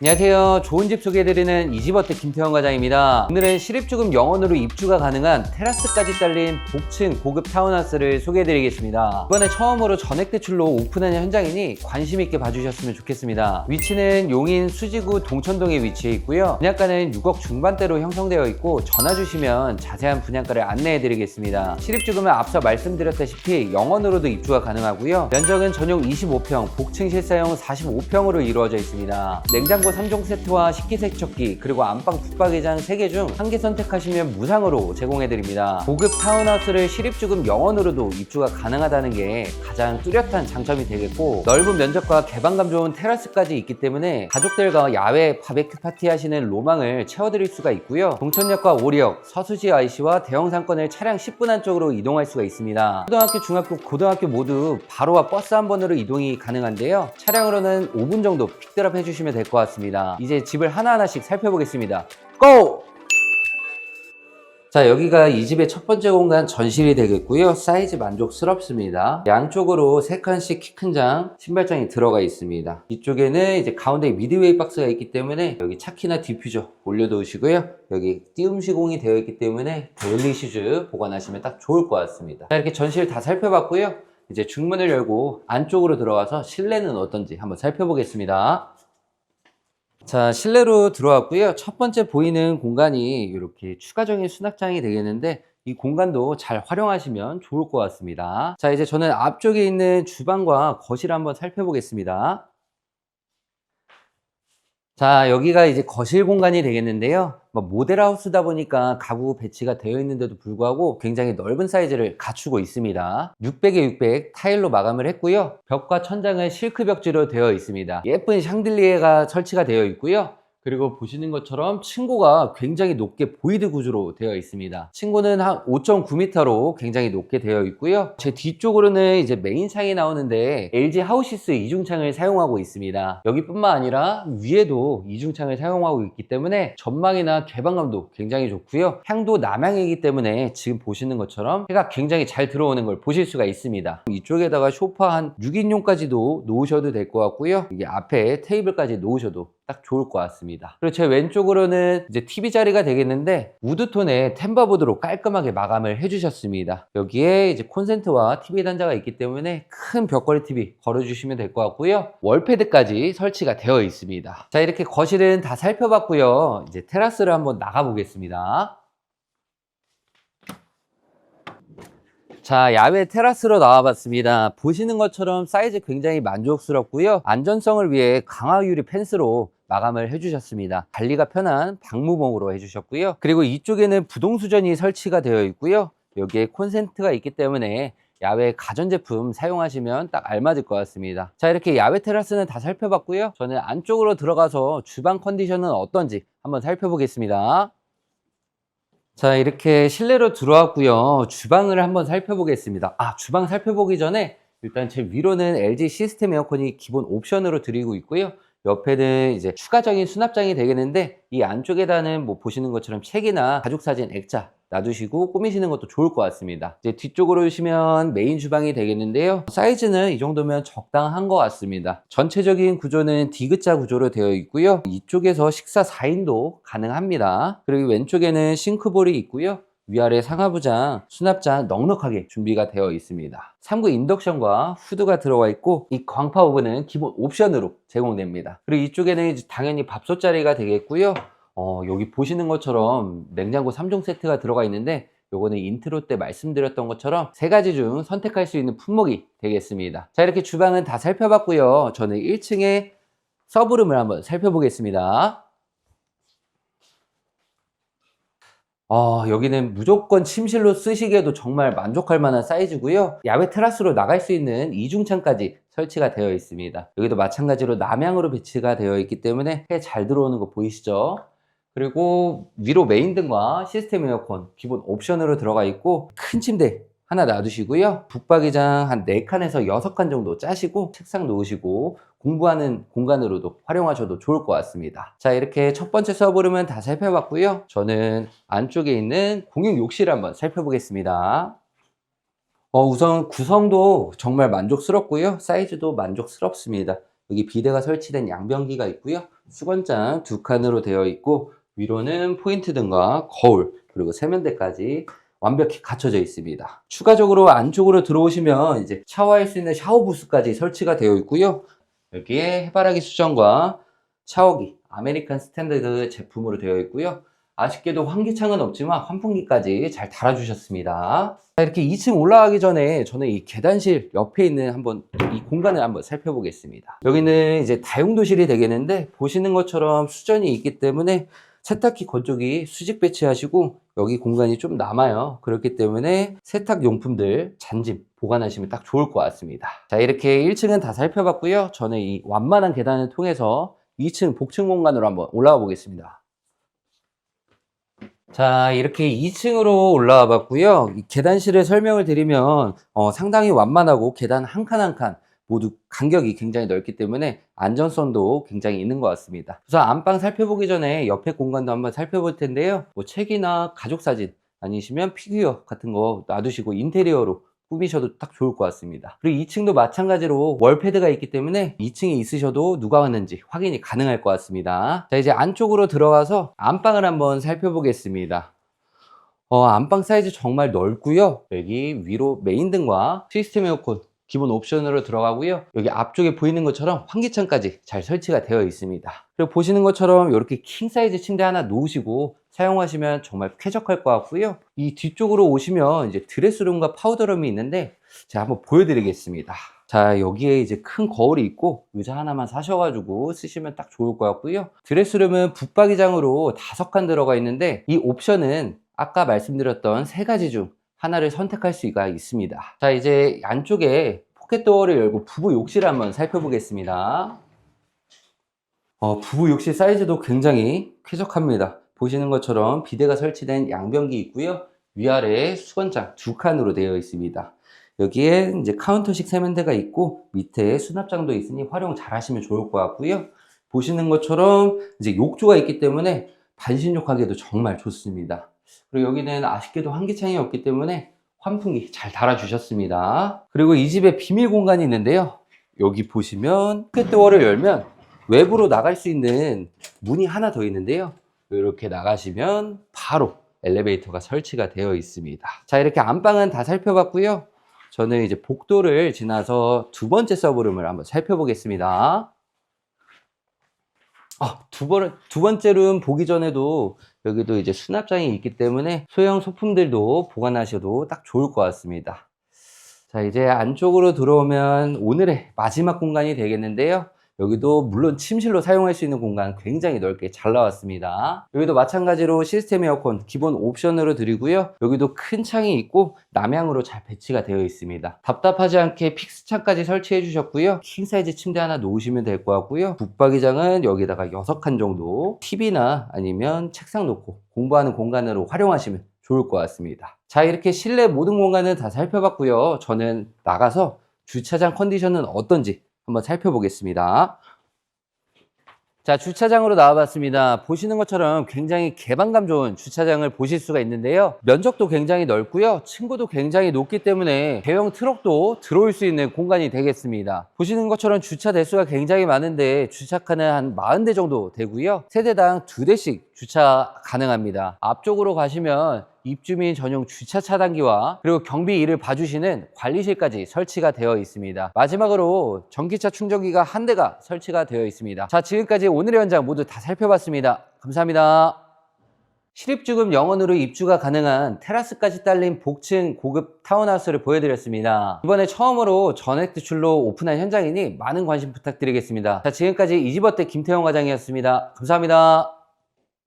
안녕하세요. 좋은 집 소개해드리는 이지버트 김태형 과장입니다. 오늘은 실입주금 영원으로 입주가 가능한 테라스까지 딸린 복층 고급 타운하우스를 소개해드리겠습니다. 이번에 처음으로 전액 대출로 오픈하는 현장이니 관심 있게 봐주셨으면 좋겠습니다. 위치는 용인 수지구 동천동에 위치해 있고요. 분양가는 6억 중반대로 형성되어 있고 전화 주시면 자세한 분양가를 안내해드리겠습니다. 실입주금은 앞서 말씀드렸다시피 영원으로도 입주가 가능하고요. 면적은 전용 25평, 복층 실사용 45평으로 이루어져 있습니다. 냉장고 3종 세트와 식기세척기 그리고 안방 붙박이장 3개 중 한 개 선택하시면 무상으로 제공해드립니다. 고급 타운하우스를 실입주금 영원으로도 입주가 가능하다는 게 가장 뚜렷한 장점이 되겠고 넓은 면적과 개방감 좋은 테라스까지 있기 때문에 가족들과 야외 바베큐 파티 하시는 로망을 채워드릴 수가 있고요. 동천역과 오리역, 서수지 IC와 대형 상권을 차량 10분 안쪽으로 이동할 수가 있습니다. 초등학교, 중학교, 고등학교 모두 바로와 버스 한 번으로 이동이 가능한데요. 차량으로는 5분 정도 픽드랍 해주시면 될 것 같습니다. 이제 집을 하나하나씩 살펴보겠습니다. 고! 자 여기가 이 집의 첫 번째 공간 전실이 되겠고요. 사이즈 만족스럽습니다. 양쪽으로 세 칸씩 키 큰 장 신발장이 들어가 있습니다. 이쪽에는 이제 가운데 미드웨이 박스가 있기 때문에 여기 차키나 디퓨저 올려놓으시고요. 여기 띄움 시공이 되어 있기 때문에 데일리 슈즈 보관하시면 딱 좋을 것 같습니다. 자 이렇게 전실 다 살펴봤고요. 이제 중문을 열고 안쪽으로 들어가서 실내는 어떤지 한번 살펴보겠습니다 자, 실내로 들어왔고요. 첫 번째 보이는 공간이 이렇게 추가적인 수납장이 되겠는데 이 공간도 잘 활용하시면 좋을 것 같습니다. 자, 이제 저는 앞쪽에 있는 주방과 거실 한번 살펴보겠습니다. 자, 여기가 이제 거실 공간이 되겠는데요. 뭐 모델하우스다 보니까 가구 배치가 되어 있는데도 불구하고 굉장히 넓은 사이즈를 갖추고 있습니다. 600에 600 타일로 마감을 했고요. 벽과 천장은 실크 벽지로 되어 있습니다. 예쁜 샹들리에가 설치가 되어 있고요. 그리고 보시는 것처럼 층고가 굉장히 높게 보이드 구조로 되어 있습니다. 층고는 한 5.9m로 굉장히 높게 되어 있고요. 제 뒤쪽으로는 이제 메인 창이 나오는데 LG 하우시스 이중창을 사용하고 있습니다. 여기뿐만 아니라 위에도 이중창을 사용하고 있기 때문에 전망이나 개방감도 굉장히 좋고요. 향도 남향이기 때문에 지금 보시는 것처럼 해가 굉장히 잘 들어오는 걸 보실 수가 있습니다. 이쪽에다가 소파 한 6인용까지도 놓으셔도 될 것 같고요. 이게 앞에 테이블까지 놓으셔도 딱 좋을 것 같습니다. 그리고 제 왼쪽으로는 이제 TV 자리가 되겠는데 우드톤의 템버보드로 깔끔하게 마감을 해주셨습니다. 여기에 이제 콘센트와 TV 단자가 있기 때문에 큰 벽걸이 TV 걸어주시면 될 것 같고요. 월패드까지 설치가 되어 있습니다. 자 이렇게 거실은 다 살펴봤고요. 이제 테라스를 한번 나가 보겠습니다. 자, 야외 테라스로 나와봤습니다. 보시는 것처럼 사이즈 굉장히 만족스럽고요. 안전성을 위해 강화 유리 펜스로 마감을 해주셨습니다. 관리가 편한 방무봉으로 해주셨고요. 그리고 이쪽에는 부동수전이 설치가 되어 있고요. 여기에 콘센트가 있기 때문에 야외 가전제품 사용하시면 딱 알맞을 것 같습니다. 자, 이렇게 야외 테라스는 다 살펴봤고요. 저는 안쪽으로 들어가서 주방 컨디션은 어떤지 한번 살펴보겠습니다. 자, 이렇게 실내로 들어왔고요. 주방을 한번 살펴보겠습니다. 아, 주방 살펴보기 전에 일단 제 위로는 LG 시스템 에어컨이 기본 옵션으로 드리고 있고요. 옆에는 이제 추가적인 수납장이 되겠는데 이 안쪽에다는 뭐 보시는 것처럼 책이나 가족 사진 액자 놔두시고 꾸미시는 것도 좋을 것 같습니다. 이제 뒤쪽으로 오시면 메인 주방이 되겠는데요. 사이즈는 이 정도면 적당한 것 같습니다. 전체적인 구조는 디귿자 구조로 되어 있고요. 이쪽에서 식사 4인도 가능합니다. 그리고 왼쪽에는 싱크볼이 있고요. 위아래 상하부장, 수납장 넉넉하게 준비가 되어 있습니다. 3구 인덕션과 후드가 들어가 있고 이 광파 오븐은 기본 옵션으로 제공됩니다. 그리고 이쪽에는 당연히 밥솥 자리가 되겠고요. 어, 여기 보시는 것처럼 냉장고 3종 세트가 들어가 있는데 요거는 인트로 때 말씀드렸던 것처럼 세 가지 중 선택할 수 있는 품목이 되겠습니다. 자, 이렇게 주방은 다 살펴봤고요. 저는 1층에 서브룸을 한번 살펴보겠습니다. 어, 여기는 무조건 침실로 쓰시기에도 정말 만족할 만한 사이즈고요. 야외 테라스로 나갈 수 있는 이중창까지 설치가 되어 있습니다. 여기도 마찬가지로 남향으로 배치가 되어 있기 때문에 해 잘 들어오는 거 보이시죠? 그리고 위로 메인 등과 시스템 에어컨 기본 옵션으로 들어가 있고 큰 침대 하나 놔두시고요. 북박이장 한 4칸에서 6칸 정도 짜시고 책상 놓으시고 공부하는 공간으로도 활용하셔도 좋을 것 같습니다. 자, 이렇게 첫 번째 서브룸은 다 살펴봤고요. 저는 안쪽에 있는 공용 욕실 한번 살펴보겠습니다. 어, 우선 구성도 정말 만족스럽고요. 사이즈도 만족스럽습니다. 여기 비대가 설치된 양변기가 있고요. 수건장 두 칸으로 되어 있고 위로는 포인트 등과 거울 그리고 세면대까지 완벽히 갖춰져 있습니다. 추가적으로 안쪽으로 들어오시면 이제 샤워할 수 있는 샤워 부스까지 설치가 되어 있고요. 여기에 해바라기 수전과 샤워기 아메리칸 스탠다드 제품으로 되어 있고요. 아쉽게도 환기창은 없지만 환풍기까지 잘 달아주셨습니다. 자, 이렇게 2층 올라가기 전에 저는 이 계단실 옆에 있는 한번 이 공간을 한번 살펴보겠습니다. 여기는 이제 다용도실이 되겠는데 보시는 것처럼 수전이 있기 때문에 세탁기 건조기 수직 배치하시고 여기 공간이 좀 남아요. 그렇기 때문에 세탁 용품들 잔짐 보관하시면 딱 좋을 것 같습니다. 자, 이렇게 1층은 다 살펴봤고요. 저는 이 완만한 계단을 통해서 2층 복층 공간으로 한번 올라가 보겠습니다. 자, 이렇게 2층으로 올라와 봤고요. 이 계단실을 설명을 드리면 어, 상당히 완만하고 계단 한 칸 한칸 모두 간격이 굉장히 넓기 때문에 안전성도 굉장히 있는 것 같습니다. 우선 안방 살펴보기 전에 옆에 공간도 한번 살펴볼 텐데요. 뭐 책이나 가족 사진 아니시면 피규어 같은 거 놔두시고 인테리어로 꾸미셔도 딱 좋을 것 같습니다. 그리고 2층도 마찬가지로 월패드가 있기 때문에 2층에 있으셔도 누가 왔는지 확인이 가능할 것 같습니다. 자, 이제 안쪽으로 들어가서 안방을 한번 살펴보겠습니다. 어, 안방 사이즈 정말 넓고요. 여기 위로 메인 등과 시스템 에어컨 기본 옵션으로 들어가고요. 여기 앞쪽에 보이는 것처럼 환기창까지 잘 설치가 되어 있습니다. 그리고 보시는 것처럼 이렇게 킹 사이즈 침대 하나 놓으시고 사용하시면 정말 쾌적할 것 같고요. 이 뒤쪽으로 오시면 이제 드레스룸과 파우더룸이 있는데 제가 한번 보여드리겠습니다. 자, 여기에 이제 큰 거울이 있고 의자 하나만 사셔가지고 쓰시면 딱 좋을 것 같고요. 드레스룸은 붙박이장으로 다섯 칸 들어가 있는데 이 옵션은 아까 말씀드렸던 세 가지 중 하나를 선택할 수가 있습니다. 자, 이제 안쪽에 포켓도어를 열고 부부 욕실을 한번 살펴보겠습니다. 어, 부부 욕실 사이즈도 굉장히 쾌적합니다. 보시는 것처럼 비대가 설치된 양변기 있고요. 위아래 수건장 두 칸으로 되어 있습니다. 여기에 이제 카운터식 세면대가 있고 밑에 수납장도 있으니 활용 잘 하시면 좋을 것 같고요. 보시는 것처럼 이제 욕조가 있기 때문에 반신욕하기에도 정말 좋습니다. 그리고 여기는 아쉽게도 환기창이 없기 때문에 환풍기 잘 달아주셨습니다. 그리고 이 집에 비밀 공간이 있는데요. 여기 보시면 포켓도어를 열면 외부로 나갈 수 있는 문이 하나 더 있는데요. 이렇게 나가시면 바로 엘리베이터가 설치가 되어 있습니다. 자, 이렇게 안방은 다 살펴봤고요. 저는 이제 복도를 지나서 두 번째 서브룸을 한번 살펴보겠습니다. 아, 두 번, 두 번째 룸 보기 전에도 여기도 이제 수납장이 있기 때문에 소형 소품들도 보관하셔도 딱 좋을 것 같습니다. 자, 이제 안쪽으로 들어오면 오늘의 마지막 공간이 되겠는데요. 여기도 물론 침실로 사용할 수 있는 공간 굉장히 넓게 잘 나왔습니다. 여기도 마찬가지로 시스템 에어컨 기본 옵션으로 드리고요. 여기도 큰 창이 있고 남향으로 잘 배치가 되어 있습니다. 답답하지 않게 픽스 창까지 설치해 주셨고요. 킹 사이즈 침대 하나 놓으시면 될 것 같고요. 붙박이장은 여기다가 6칸 정도 TV나 아니면 책상 놓고 공부하는 공간으로 활용하시면 좋을 것 같습니다. 자, 이렇게 실내 모든 공간은 다 살펴봤고요. 저는 나가서 주차장 컨디션은 어떤지 한번 살펴보겠습니다. 자, 주차장으로 나와봤습니다. 보시는 것처럼 굉장히 개방감 좋은 주차장을 보실 수가 있는데요. 면적도 굉장히 넓고요. 층고도 굉장히 높기 때문에 대형 트럭도 들어올 수 있는 공간이 되겠습니다. 보시는 것처럼 주차 대수가 굉장히 많은데 주차칸은 한 40대 정도 되고요. 세대당 두 대씩 주차 가능합니다. 앞쪽으로 가시면 입주민 전용 주차 차단기와 그리고 경비 일을 봐주시는 관리실까지 설치가 되어 있습니다. 마지막으로 전기차 충전기가 한 대가 설치가 되어 있습니다. 자, 지금까지 오늘의 현장 모두 다 살펴봤습니다. 감사합니다. 실입주금 영원으로 입주가 가능한 테라스까지 딸린 복층 고급 타운하우스를 보여드렸습니다. 이번에 처음으로 전액 대출로 오픈한 현장이니 많은 관심 부탁드리겠습니다. 자, 지금까지 이지버때 김태형 과장이었습니다. 감사합니다.